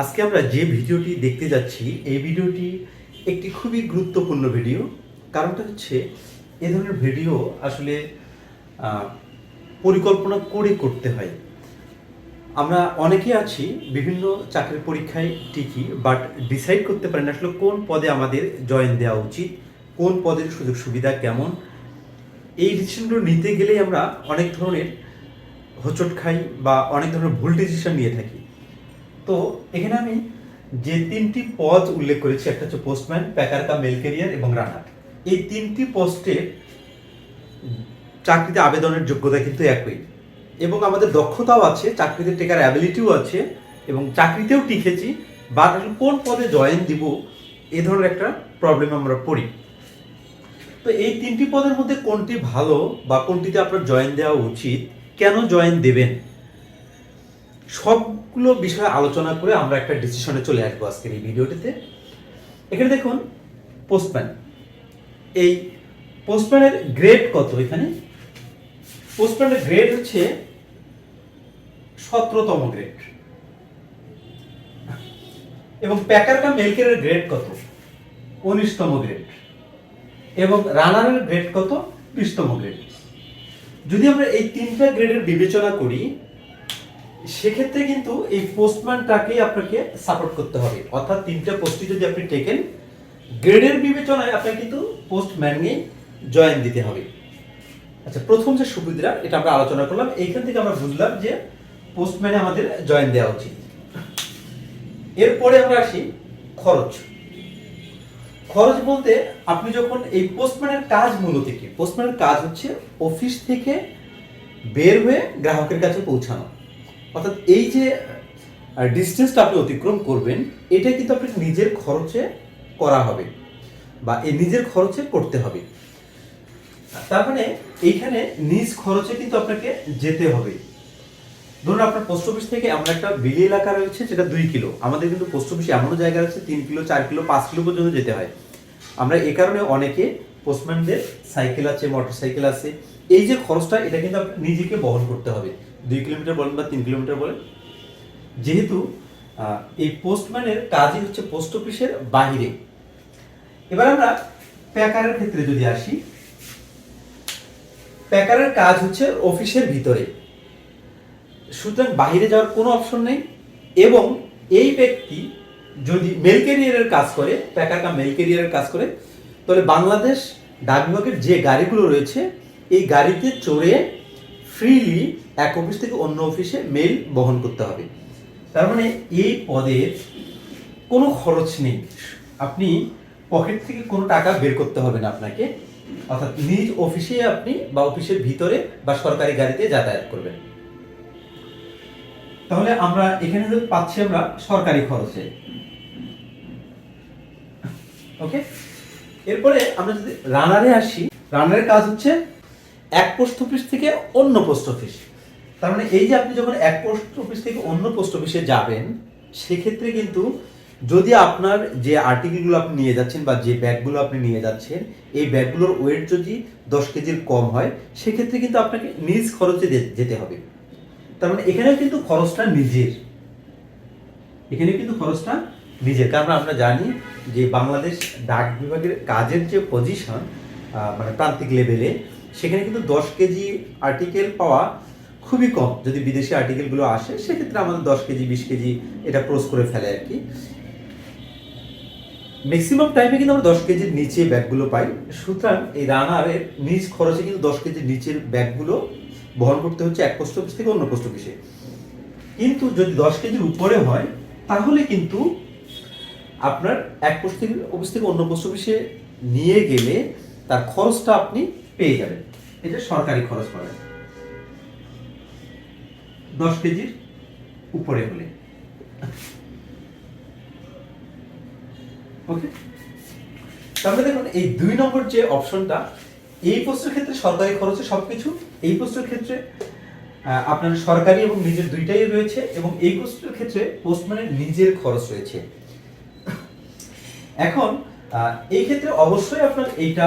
আজকে আমরা যে ভিডিওটি দেখতে যাচ্ছি, এই ভিডিওটি একটি খুবই গুরুত্বপূর্ণ ভিডিও। কারণটা হচ্ছে, এ ধরনের ভিডিও আসলে পরিকল্পনা করে করতে হয়। আমরা অনেকে আছি, বিভিন্ন চাকরির পরীক্ষায় টিকি বাট ডিসাইড করতে পারি না আসলে কোন পদে আমাদের জয়েন দেওয়া উচিত, কোন পদের সুযোগ সুবিধা কেমন। এই ডিসিশনগুলো নিতে গেলেই আমরা অনেক ধরনের হোঁচট খাই বা অনেক ধরনের ভুল ডিসিশন নিয়ে থাকি। তো এখানে আমি যে তিনটি পদ উল্লেখ করেছি, একটা হচ্ছে postman packer cum mail carrier এবং রানার। এই তিনটি পোস্টে চাকরিতে আবেদনের যোগ্যতা কিন্তু একই। এবং আমাদের দক্ষতাও আছে, চাকরিতে টেকার অ্যাবিলিটিও আছে, এবং চাকরিতেও টিকেছি বা কোন পদে জয়েন দিব, এ ধরনের একটা প্রবলেম আমরা পড়ি। তো এই তিনটি পদের মধ্যে কোনটি ভালো বা কোনটিতে আপনার জয়েন দেওয়া উচিত, কেন জয়েন দেবেন? সবগুলো বিষয়ে আলোচনা করে আমরা একটা ডিসিশনে চলে আসব আজকের এই ভিডিওটিতে। এখানে দেখুন পোস্টম্যান এই পোস্টম্যানের গ্রেড কত এখানে? পোস্টম্যানের গ্রেড হচ্ছে সতেরোতম গ্রেড এবং প্যাকার কাম মেলকের গ্রেড কত? উনিশতম গ্রেড এবং রানারের গ্রেড কত? বিশতম গ্রেড যদি আমরা এই তিনটা গ্রেডের বিবেচনা করি সেক্ষেত্রে কিন্তু এই পোস্টম্যানটাকেই আপনাকে সাপোর্ট করতে হবে। অর্থাৎ তিনটা পোস্টই যদি আপনি টেকেন গ্রেডের বিবেচনায় আপনাকে কিন্তু পোস্টম্যানকে জয়েন দিতে হবে। আচ্ছা প্রথম যে সুবিধা এটা আমরা আলোচনা করলাম, এইখান থেকে আমরা বুঝলাম যে পোস্টম্যানে আমাদের জয়েন দেওয়া উচিত। এরপরে আমরা আসি খরচ। খরচ বলতে আপনি যখন এই পোস্টম্যানের কাজ মূলত কি পোস্টম্যানের কাজ হচ্ছে অফিস থেকে বের হয়ে গ্রাহকের কাছে পৌঁছানো। অর্থাৎ এই যে ডিস্টেন্সটা আপনি অতিক্রম করবেন, এটা কিন্তু আপনার নিজের খরচে করা হবে বা এই নিজের খরচে করতে হবে। তার মানে এইখানে নিজ খরচে কিন্তু আপনাকে যেতে হবে। ধরুন আপনার পোস্ট অফিস থেকে এমন একটা বিলি এলাকা রয়েছে যেটা দুই কিলো। আমাদের কিন্তু পোস্ট অফিসে এমনও জায়গা রয়েছে, তিন কিলো, চার কিলো, পাঁচ কিলো পর্যন্ত যেতে হয়। আমরা এ কারণে অনেকে পোস্টম্যানদের সাইকেল আছে মোটর সাইকেল আছে। এই যে খরচটা, এটা কিন্তু আপনার নিজেকে বহন করতে হবে। দুই কিলোমিটার বলেন বা তিন কিলোমিটার বলেন, যেহেতু এই পোস্টম্যানের কাজই হচ্ছে পোস্ট অফিসের বাহিরে। এবার আমরা প্যাকারের ক্ষেত্রে যদি আসি প্যাকারের কাজ হচ্ছে অফিসের ভিতরে। সুতরাং বাইরে যাওয়ার কোনো অপশন নেই এবং এই ব্যক্তি যদি মেল ক্যারিয়ারের কাজ করে প্যাকার কাম মেল ক্যারিয়ারের কাজ করে, তাহলে বাংলাদেশ ডাক বিভাগের যে গাড়িগুলো রয়েছে, এই গাড়িতে চড়ে ফ্রিলি এক অফিস থেকে অন্য অফিসে মেল বহন করতে হবে। তার মানে এই পদের কোনো খরচ নেই। আপনি পকেট থেকে কোনো টাকা বের করতে হবে না আপনাকে। অর্থাৎ নিজ অফিসে আপনি বা অফিসের ভিতরে বা সরকারি গাড়িতে যাতায়াত করবেন। তাহলে আমরা এখানে পাচ্ছি আমরা সরকারি খরচে। ওকে? এরপরে আমরা যদি রানারে আসি রানারের কাজ হচ্ছে এক পোস্ট অফিস থেকে অন্য পোস্ট অফিস তার মানে এই যে আপনি যখন এক পোস্ট অফিস থেকে অন্য পোস্ট অফিসে যাবেন, সেক্ষেত্রে কিন্তু যদি আপনার যে আর্টিকেলগুলো আপনি নিয়ে যাচ্ছেন বা যে ব্যাগগুলো আপনি নিয়ে যাচ্ছেন, এই ব্যাগগুলোর ওয়েট যদি দশ কেজির কম হয়, সেক্ষেত্রে কিন্তু আপনাকে নিজ খরচে যেতে হবে। তার মানে এখানেও কিন্তু খরচটা নিজের। এখানে কিন্তু খরচটা নিজের। কারণ আমরা জানি যে বাংলাদেশ ডাক বিভাগের কাজের যে পজিশন মানে প্রান্তিক লেভেলে সেখানে কিন্তু দশ কেজি আর্টিকেল পাওয়া খুবই কম। যদি বিদেশি আর্টিকেলগুলো আসে, সেক্ষেত্রে আমাদের দশ কেজি, বিশ কেজি এটা ক্রস করে ফেলে আর কি। ম্যাক্সিমাম টাইমে কিন্তু আমরা দশ কেজির নিচে ব্যাগগুলো পাই। সুতরাং এই রানারের নিজ খরচে কিন্তু দশ কেজির নিচের ব্যাগগুলো বহন করতে হচ্ছে এক পোস্ট অফিস থেকে অন্য পোস্ট অফিসে কিন্তু যদি দশ কেজির উপরে হয়, তাহলে কিন্তু আপনার এক পোস্ট অফিস থেকে অন্য পোস্ট অফিসে নিয়ে গেলে তার খরচটা আপনি পেয়ে যাবেন। এটা সরকারি খরচ পাবেন দশ কেজির উপরে হলে। ওকে তাহলে দেখুন, এই দুই নম্বর যে অপশনটা এই পোস্টের ক্ষেত্রে সরকারি খরচে সবকিছু, এই পোস্টের ক্ষেত্রে আপনার সরকারি এবং নিজের দুইটাই রয়েছে এবং এই প্রশ্নের ক্ষেত্রে পোস্টম্যানের নিজের খরচ রয়েছে। এখন এই ক্ষেত্রে অবশ্যই আপনার এইটা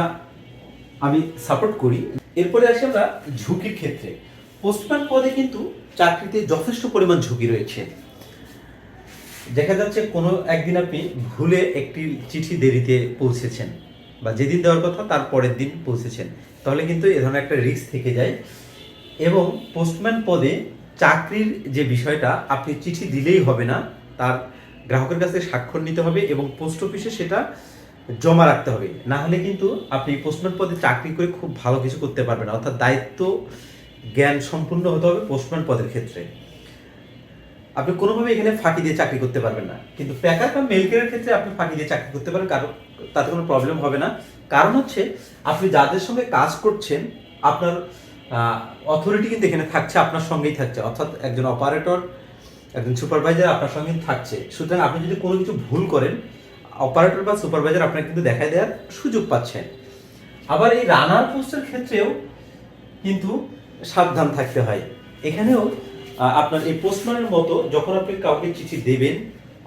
আমি সাপোর্ট করি। এরপরে আসি আমরা ঝুঁকির ক্ষেত্রে। পোস্টম্যান পদে কিন্তু চাকরিতে যথেষ্ট পরিমাণ ঝুঁকি রয়েছে। দেখা যাচ্ছে কোনো একদিন আপনি ভুলে একটি চিঠি দেরিতে পৌঁছেছেন বা যেদিন দেওয়ার কথা তার পরের দিন পৌঁছেছেন। তাহলে কিন্তু এ ধরনের একটা রিস্ক থেকে যায়। এবং পোস্টম্যান পদে চাকরির যে বিষয়টা, আপনি চিঠি দিলেই হবে না, তার গ্রাহকের কাছে স্বাক্ষর নিতে হবে এবং পোস্ট অফিসে সেটা জমা রাখতে হবে। না হলে কিন্তু আপনি পোস্টম্যান পদে চাকরি করে খুব ভালো কিছু করতে পারবেন অর্থাৎ দায়িত্ব জ্ঞান সম্পূর্ণ হতে হবে পোস্টম্যান পদের ক্ষেত্রে। আপনি কোনোভাবে এখানে ফাঁকি দিয়ে চাকরি করতে পারবেন না। কিন্তু প্যাকার বা মেলকের ক্ষেত্রে আপনি ফাঁকি দিয়ে চাকরি করতে পারেন, কারণ তাতে কোনো প্রবলেম হবে না। কারণ হচ্ছে, আপনি যাদের সঙ্গে কাজ করছেন, আপনার অথরিটি কিন্তু এখানে থাকছে, আপনার সঙ্গেই থাকছে। অর্থাৎ একজন অপারেটর একজন সুপারভাইজার আপনার সঙ্গে থাকছে। সুতরাং আপনি যদি কোনো কিছু ভুল করেন অপারেটর বা সুপারভাইজার আপনাকে কিন্তু দেখাই দেওয়ার সুযোগ পাচ্ছেন। আবার এই রানার পোস্টের ক্ষেত্রেও কিন্তু সাবধান থাকতে হয়। এখানেও আপনার এই পোস্টম্যানের মতো যখন আপনি কাউকে চিঠি দেবেন,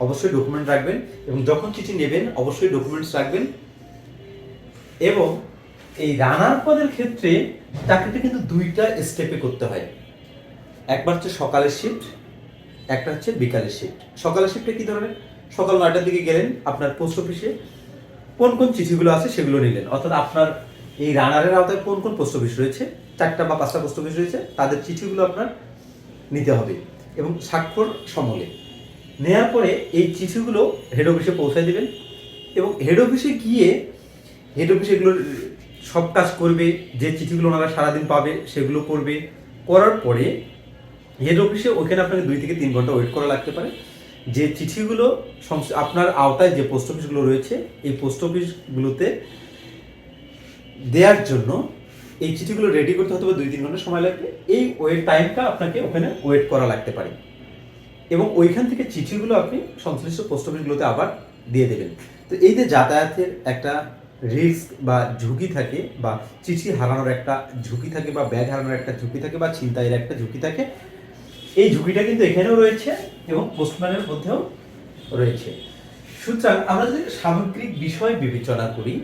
অবশ্যই ডকুমেন্ট রাখবেন এবং যখন চিঠি নেবেন, অবশ্যই ডকুমেন্টস রাখবেন এবং এই রানার পদের ক্ষেত্রে চাকরিটা কিন্তু দুইটা স্টেপে করতে হয়। একবার হচ্ছে সকালের শিফট একটা হচ্ছে বিকালের শিফট সকালের শিফটে কী ধরনের? সকাল নয়টার দিকে গেলেন আপনার পোস্ট অফিসে কোন কোন চিঠিগুলো আছে সেগুলো নিলেন। অর্থাৎ আপনার এই রানারের আওতায় কোন কোন পোস্ট অফিস রয়েছে? চারটা বা পাঁচটা পোস্ট অফিস রয়েছে, তাদের চিঠিগুলো আপনার নিতে হবে এবং স্বাক্ষর সমলে। নেওয়ার পরে এই চিঠিগুলো হেড অফিসে পৌঁছায় দেবেন এবং হেড অফিসে গিয়ে হেড অফিসে এগুলো, সব কাজ করবে, যে চিঠিগুলো ওনারা সারাদিন পাবে সেগুলো করবে। করার পরে হেড অফিসে ওখানে আপনাকে দুই থেকে তিন ঘণ্টা ওয়েট করা লাগতে পারে। যে চিঠিগুলো আপনার আওতায় যে পোস্ট অফিসগুলো রয়েছে, এই পোস্ট অফিসগুলোতে দেওয়ার জন্য এই চিঠিগুলো রেডি করতে হতে দুই তিন ঘণ্টা সময় লাগবে। এই ওয়েট টাইমটা আপনাকে ওখানে ওয়েট করা লাগতে পারে। এবং ওইখান থেকে চিঠিগুলো আপনি সংশ্লিষ্ট পোস্ট অফিসগুলোতে আবার দিয়ে দেবেন। তো এই যে যাতায়াতের একটা রিস্ক বা ঝুঁকি থাকে বা চিঠি হারানোর একটা ঝুঁকি থাকে বা ব্যাগ হারানোর একটা ঝুঁকি থাকে বা ছিনতাইয়ের একটা ঝুঁকি থাকে, এই ঝুঁকিটা কিন্তু এখানেও রয়েছে এবং পোস্টম্যানের মধ্যেও রয়েছে। সুতরাং আমরা যদি সামগ্রিক বিষয় বিবেচনা করি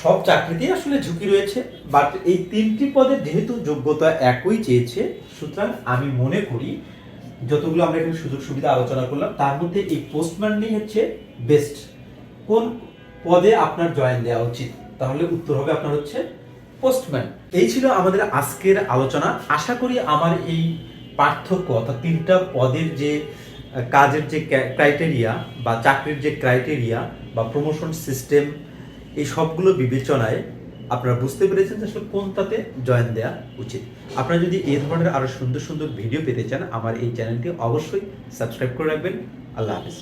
সব চাকরিতেই আসলে ঝুঁকি রয়েছে বাট এই তিনটি পদের যেহেতু যোগ্যতা একই চেয়েছে, সুতরাং আমি মনে করি যতগুলো আমরা এখানে সুযোগ সুবিধা আলোচনা করলাম, তার মধ্যে এই পোস্টম্যান নিয়ে হচ্ছে বেস্ট কোন পদে আপনার জয়েন দেওয়া উচিত? তাহলে উত্তর হবে আপনার হচ্ছে পোস্টম্যান এই ছিল আমাদের আজকের আলোচনা। আশা করি আমার এই পার্থক্য, অর্থাৎ তিনটা পদের যে, কাজের যে ক্রাইটেরিয়া বা চাকরির যে ক্রাইটেরিয়া বা প্রমোশন সিস্টেম এই সবগুলো বিবেচনায় আপনারা বুঝতে পেরেছেন যে আসলে কোনটাতে জয়েন দেওয়া উচিত। আপনারা যদি এই ধরনের আরও সুন্দর সুন্দর ভিডিও পেতে চান, আমার এই চ্যানেলটি অবশ্যই সাবস্ক্রাইব করে রাখবেন। আল্লাহ হাফিজ।